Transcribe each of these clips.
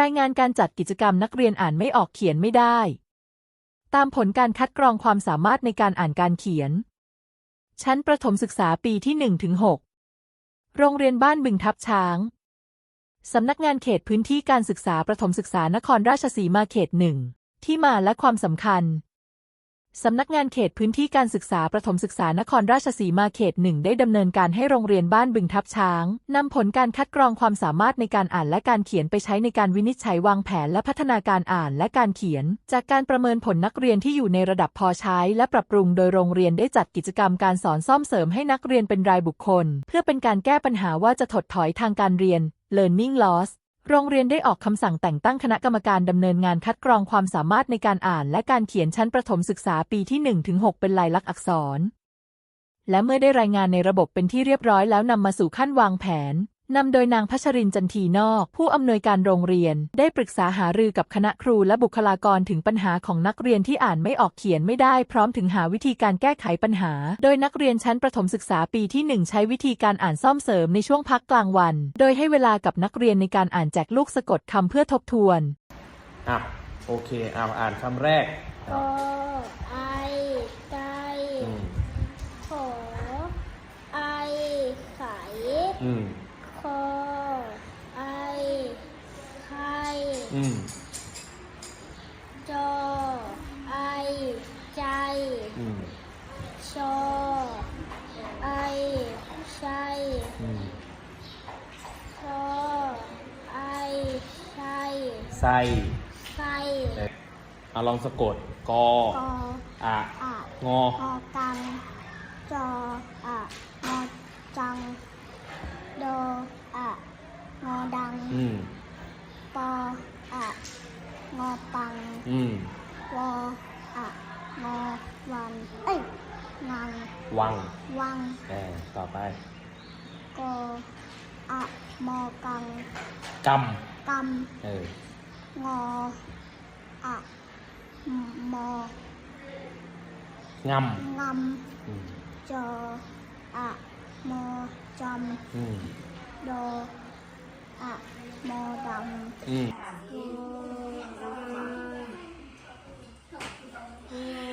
รายงานการจัดกิจกรรมนักเรียนอ่านไม่ออกเขียนไม่ได้ ตามผลการคัดกรองความสามารถในการอ่านการเขียน ชั้นประถมศึกษาปีที่1ถึง6โรงเรียนบ้านบึงทับช้าง สำนักงานเขตพื้นที่การศึกษาประถมศึกษานครราชสีมาเขตหนึ่งที่มาและความสำคัญ สำนักงานเขตพื้นที่การศึกษาประถมศึกษานครราชสีมาเขตหนึ่งได้ดำเนินการให้โรงเรียนบ้านบึงทับช้างนำผลการคัดกรองความสามารถในการอ่านและการเขียนไปใช้ในการวินิจฉัยวางแผนและพัฒนาการอ่านและการเขียน จากการประเมินผลนักเรียนที่อยู่ในระดับพอใช้ และปรับปรุงโดยโรงเรียนได้จัดกิจกรรมการสอนซ่อมเสริมให้นักเรียนเป็นรายบุคคล เพื่อเป็นการแก้ปัญหาว่าจะถดถอยทางการเรียน learning loss โรงเรียนได้ออกคำสั่งแต่งตั้งคณะกรรมการดำเนินงานคัดกรองความสามารถในการอ่าน และการเขียนชั้นประถมศึกษาปีที่ 1-6 เป็นลายลักษณ์อักษร และเมื่อได้รายงานในระบบเป็นที่เรียบร้อยแล้วนำมาสู่ขั้นวางแผน นำโดยนางพัชรินจันทีนอก ผู้อำนวยการโรงเรียน ได้ปรึกษาหารือกับคณะครูและบุคลากรถึงปัญหาของนักเรียนที่อ่านไม่ออกเขียนไม่ได้พร้อมถึงหาวิธีการแก้ไขปัญหา โดยนักเรียนชั้นประถมศึกษาปีที่ 1 ใช้วิธีการอ่านซ่อมเสริมในช่วงพักกลางวัน โดยให้เวลากับนักเรียนในการอ่านแจกลูกสะกดคำเพื่อทบทวนอะโอเคเอาอ่านคำแรกกอะไอไก่อืมขอไอไข่อืม คอไอไข่ อืมจอไอใจอืมชอไอใช่อืมชอไอใช่ไส้ไส้เอ่อเอาลองสะกดกอกออะอะงองอกังจออะงอจังโดอะงอดัง อืม ปออะงอปัง อืม วออะงอวัน เอ้ยงัง วังวังเออต่อไปกออะมอกังกกำเออำงออะมองำงอืมำจออะมอจำอืมโดอะโมดอืมำ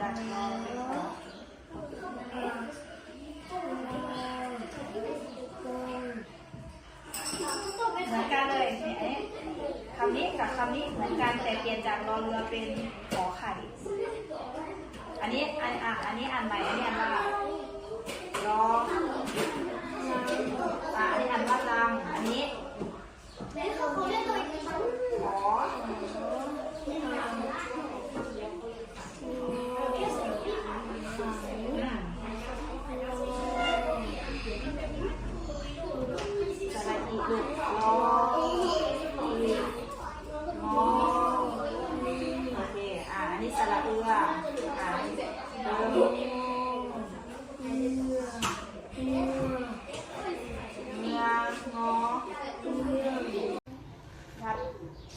เหมือนกันเลยเนี่ยคำนี้กับคำนี้เหมือนกันแต่เปลี่ยนจากรอเรือเป็นขอไข่ อันนี้อันอะอันนี้อ่านใหม่อันนี้อ่านว่ารอ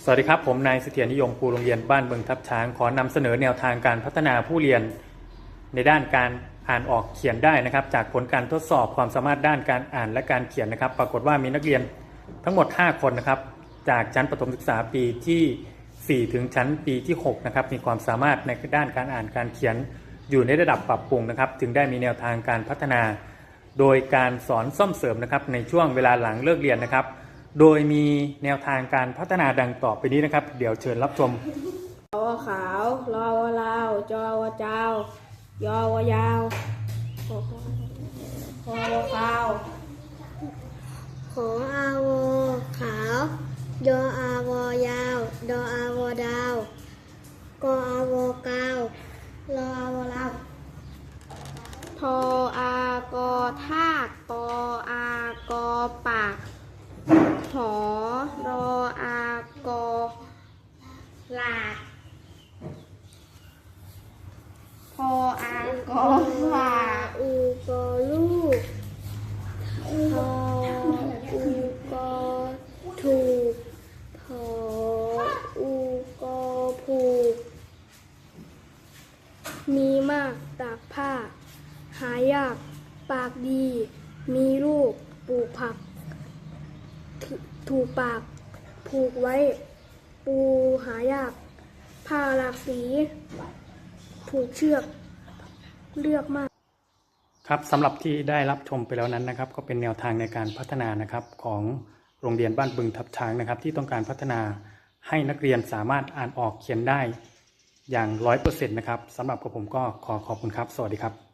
สวัสดีครับ ผมนายเสถียรนิยมครูโรงเรียนบ้านเมืองทับช้าง ขอนำเสนอแนวทางการพัฒนาผู้เรียน ในด้านการอ่านออกเขียนได้นะครับ จากผลการทดสอบความสามารถด้านการอ่านและการเขียนนะครับ ปรากฏว่ามีนักเรียนทั้งหมด 5 คนนะครับ จากชั้นประถมศึกษาปีที่ 4 ถึงชั้นปีที่6นะครับมีความสามารถในด้านการอ่านการเขียนอยู่ในระดับปรับปรุงนะครับถึงได้มีแนวทางการพัฒนา โดยการสอนซ่อมเสริมนะครับในช่วงเวลาหลังเลิกเรียนนะครับ โดยมีแนวทางการพัฒนาดังต่อไปนี้นะครับ เดี๋ยวเชิญรับชมรอขาวรอวลาวจอวเจ้ายอวยาวคอวขาวขออาวขาวดออาวอยาว ดออาวดาวกออาวกาวรออาวลาวทออากอทากปออากอปากหอรออากอหลาก พออา กอว่าอูกอลูกพออูกอถูกพออูกอผูก มีมากตากผ้า หายาก ปากดี มีลูกปลูกผักถถูกปาก ผูกไว้ ปูหายาก ผ้าหลากสี ผูกเชือก เลือกมาก ครับสำหรับที่ได้รับชมไปแล้วนั้นนะครับ ก็เป็นแนวทางในการพัฒนานะครับของโรงเรียนบ้านบึงทับช้างนะครับ ที่ต้องการพัฒนาให้นักเรียนสามารถอ่านออกเขียนได้อย่างร้อยเปอร์เซ็นต์นะครับสำหรับกับผมก็ขอขอบคุณครับ สวัสดีครับ